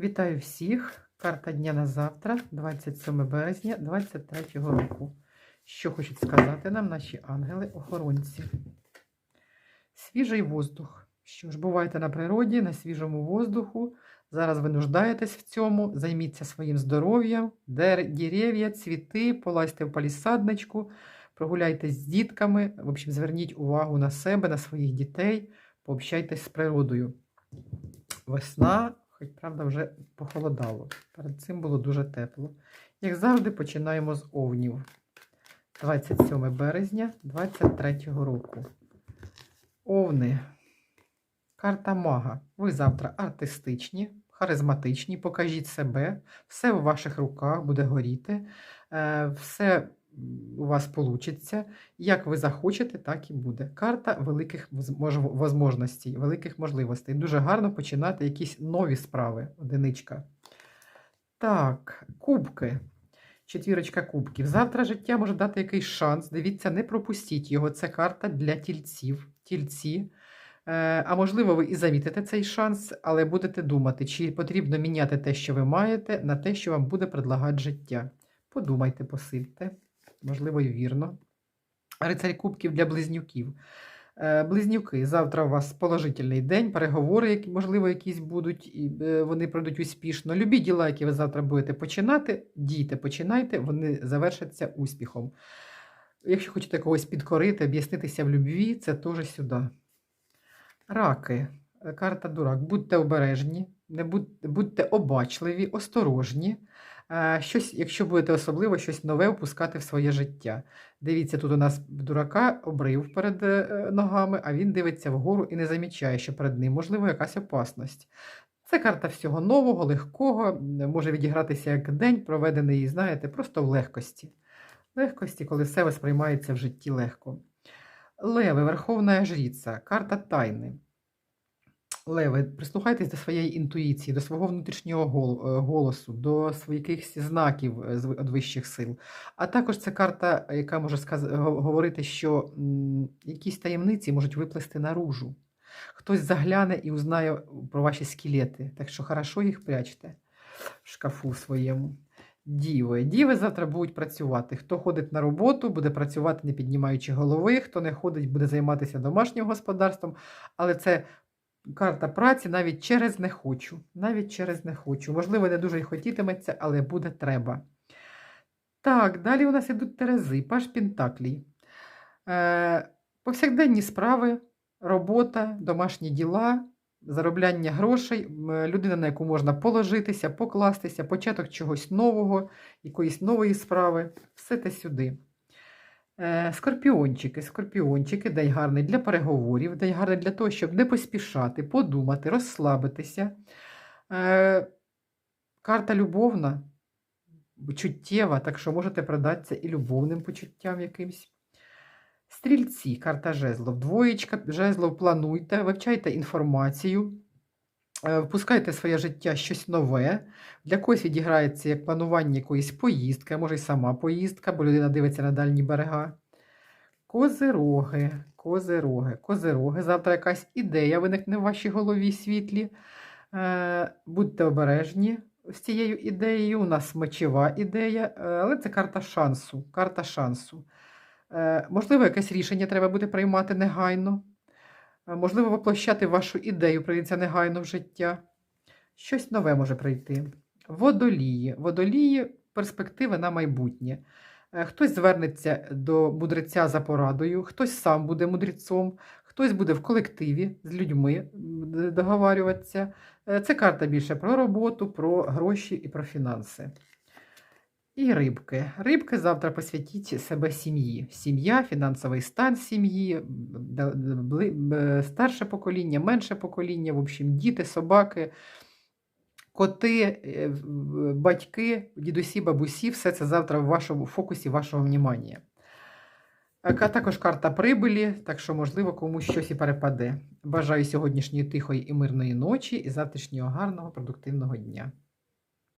Вітаю всіх! Карта дня на завтра, 27 березня 2023 року. Що хочуть сказати нам наші ангели-охоронці? Свіжий воздух. Що ж, бувайте на природі, на свіжому воздуху. Зараз ви нуждаєтесь в цьому, займіться своїм здоров'ям, дерев'я, цвіти, полазьте в палісадничку, прогуляйтесь з дітками. В общем, зверніть увагу на себе, на своїх дітей, пообщайтесь з природою. Весна, хоч правда, вже похолодало. Перед цим було дуже тепло. Як завжди, починаємо з овнів. 27 березня 2023 року. Овни. Карта мага. Ви завтра артистичні, харизматичні, покажіть себе, все в ваших руках буде горіти, е, все у вас вийде. Як ви захочете, так і буде. Карта великих возможностей, великих можливостей. Дуже гарно починати якісь нові справи. Одиничка. Так, кубки. Четвірочка кубків. Завтра життя може дати якийсь шанс. Дивіться, не пропустіть його. Це карта для тільців. Тільці. Е, А можливо, ви і замітите цей шанс, але будете думати, чи потрібно міняти те, що ви маєте, на те, що вам буде предлагати життя. Подумайте, посильте. Можливо, і вірно. Рицарь кубків для близнюків. Е, Близнюки, завтра у вас положительний день, переговори, які, можливо, якісь будуть, і е, вони пройдуть успішно. Любі діла, які ви завтра будете починати, дійте, починайте, вони завершаться успіхом. Якщо хочете когось підкорити, об'яснитися в любві, це теж сюди. Раки. Карта дурак. Будьте обережні, не будьте, будьте обачливі, осторожні. Е, Щось, якщо будете особливо щось нове впускати в своє життя. Дивіться, тут у нас дурака обрив перед е, ногами, а він дивиться вгору і не замічає, що перед ним можливо якась опасність. Це карта всього нового, легкого, може відігратися як день, проведений, знаєте, просто в легкості. Легкості, коли все восприймається в житті легко. Леви, Верховна Жріця, карта тайни. Леви, прислухайтесь до своєї інтуїції, до свого внутрішнього е, голосу, до своїх знаків е, від вищих сил. А також це карта, яка може сказ- говорити, що якісь таємниці можуть виплисти наружу. Хтось загляне і узнає про ваші скелети. Так що хорошо їх прячте в шкафу своєму. Діви. Діви завтра будуть працювати. Хто ходить на роботу, буде працювати, не піднімаючи голови, хто не ходить, буде займатися домашнім господарством. Але це карта праці навіть через не хочу. Навіть через не хочу. Можливо, не дуже й хотітиметься, але буде треба. Так, далі у нас ідуть Терези, Паш Пентаклій. Е, повсякденні справи, робота, домашні діла, заробляння грошей, людина, на яку можна положитися, покластися, початок чогось нового, якоїсь нової справи. Все те сюди. Е, Скорпіончики, скорпіончики, день гарний для переговорів, день гарний для того, щоб не поспішати, подумати, розслабитися. Е, Карта любовна, чуттєва, так що можете продатися і любовним почуттям якимсь. Стрільці, карта жезлов, двоєчка жезлов, плануйте, вивчайте інформацію, впускайте в своє життя щось нове. Для когось відіграється як планування якоїсь поїздки, а може й сама поїздка, бо людина дивиться на дальні берега. Козироги, козироги, козироги. Завтра якась ідея виникне в вашій голові світлі. Е, будьте обережні з цією ідеєю. У нас мечева ідея, е, але це карта шансу. Карта шансу. Е, можливо, якесь рішення треба буде приймати негайно. Можливо, воплощати вашу ідею прийдеться негайно в життя. Щось нове може прийти. Водолії. Водолії перспективи на майбутнє. Е, Хтось звернеться до мудреця за порадою, хтось сам буде мудрецом, хтось буде в колективі з людьми договарюватися. Е, Це карта більше про роботу, про гроші і про фінанси. І рибки. Рибки завтра посвятіть себе сім'ї. Сім'я, фінансовий стан сім'ї, старше покоління, менше покоління, в общем, діти, собаки, коти, е, батьки, дідусі, бабусі, все це завтра в вашому фокусі вашого внимання. А також карта прибилі, так що, можливо, комусь щось і перепаде. Бажаю сьогоднішньої тихої і мирної ночі і завтрашнього гарного продуктивного дня.